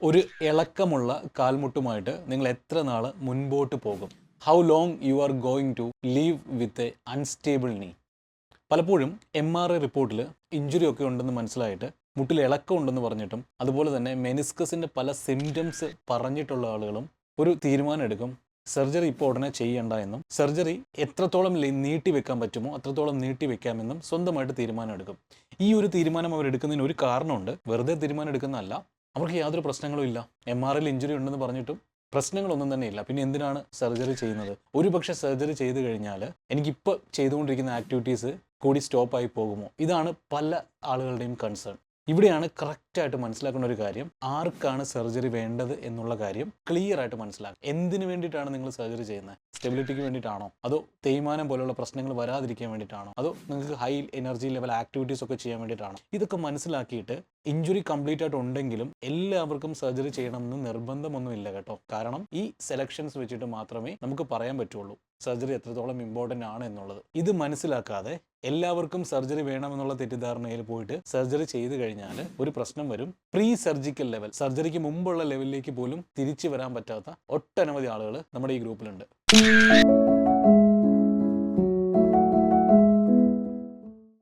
ഒരു ഇളക്കമുള്ള കാൽമുട്ടുമായിട്ട് നിങ്ങൾ എത്ര നാൾ മുൻപോട്ട് പോകും? How long you are going to leave with a unstable knee പലപ്പോഴും എം ആർ ഐ റിപ്പോർട്ടിൽ ഇഞ്ചുറി ഒക്കെ ഉണ്ടെന്ന് മനസ്സിലായിട്ട് മുട്ടിൽ ഇളക്കം ഉണ്ടെന്ന് പറഞ്ഞിട്ടും അതുപോലെ തന്നെ മെനിസ്കസിന്റെ പല സിംറ്റംസ് പറഞ്ഞിട്ടുള്ള ആളുകളും ഒരു തീരുമാനം എടുക്കും. സർജറി ഇപ്പോൾ ഉടനെ ചെയ്യേണ്ട എന്നും സർജറി എത്രത്തോളം നീട്ടി വെക്കാൻ പറ്റുമോ അത്രത്തോളം നീട്ടി വെക്കാമെന്നും സ്വന്തമായിട്ട് തീരുമാനം എടുക്കും. ഈ ഒരു തീരുമാനം അവർ എടുക്കുന്നതിന് ഒരു കാരണമുണ്ട്. വെറുതെ തീരുമാനം എടുക്കുന്നതല്ല. അവർക്ക് യാതൊരു പ്രശ്നങ്ങളും ഇല്ല. എം ആർ എൽ ഇഞ്ചുറി ഉണ്ടെന്ന് പറഞ്ഞിട്ടും പ്രശ്നങ്ങളൊന്നും തന്നെ ഇല്ല. പിന്നെ എന്തിനാണ് സർജറി ചെയ്യുന്നത്? ഒരു പക്ഷേ സർജറി ചെയ്ത് കഴിഞ്ഞാൽ എനിക്കിപ്പോൾ ചെയ്തുകൊണ്ടിരിക്കുന്ന ആക്ടിവിറ്റീസ് കൂടി സ്റ്റോപ്പായി പോകുമോ? ഇതാണ് പല ആളുകളുടെയും കൺസേൺ ഇവിടെയാണ് കറക്റ്റായിട്ട് മനസ്സിലാക്കുന്ന ഒരു കാര്യം. ആർക്കാണ് സർജറി വേണ്ടത് എന്നുള്ള കാര്യം ക്ലിയർ ആയിട്ട് മനസ്സിലാക്കുക. എന്തിനു വേണ്ടിയിട്ടാണ് നിങ്ങൾ സർജറി ചെയ്യുന്നത്? സ്റ്റെബിലിറ്റിക്ക് വേണ്ടിയിട്ടാണോ? അതോ തേയ്മാനം പോലുള്ള പ്രശ്നങ്ങൾ വരാതിരിക്കാൻ വേണ്ടിയിട്ടാണോ? അതോ നിങ്ങൾക്ക് ഹൈ എനർജി ലെവൽ ആക്ടിവിറ്റീസ് ഒക്കെ ചെയ്യാൻ വേണ്ടിയിട്ടാണോ? ഇതൊക്കെ മനസ്സിലാക്കിയിട്ട് ഇഞ്ചുറി കംപ്ലീറ്റ് ആയിട്ട് ഉണ്ടെങ്കിലും എല്ലാവർക്കും സർജറി ചെയ്യണമെന്ന് നിർബന്ധമൊന്നുമില്ല കേട്ടോ. കാരണം ഈ സെലക്ഷൻസ് വെച്ചിട്ട് മാത്രമേ നമുക്ക് പറയാൻ പറ്റുള്ളൂ. സർജറി എത്രത്തോളം ഇമ്പോർട്ടന്റ് ആണ് എന്നുള്ളത്. ഇത് മനസ്സിലാക്കാതെ എല്ലാവർക്കും സർജറി വേണമെന്നുള്ള തെറ്റിദ്ധാരണയിൽ പോയിട്ട് സർജറി ചെയ്തു കഴിഞ്ഞാൽ ഒരു പ്രശ്നം വരും. പ്രീ സർജിക്കൽ ലെവൽ സർജറിക്ക് മുമ്പുള്ള ലെവലിലേക്ക് പോലും തിരിച്ചു വരാൻ പറ്റാത്ത ഒട്ടനവധി ആളുകൾ നമ്മുടെ ഈ ഗ്രൂപ്പിലുണ്ട്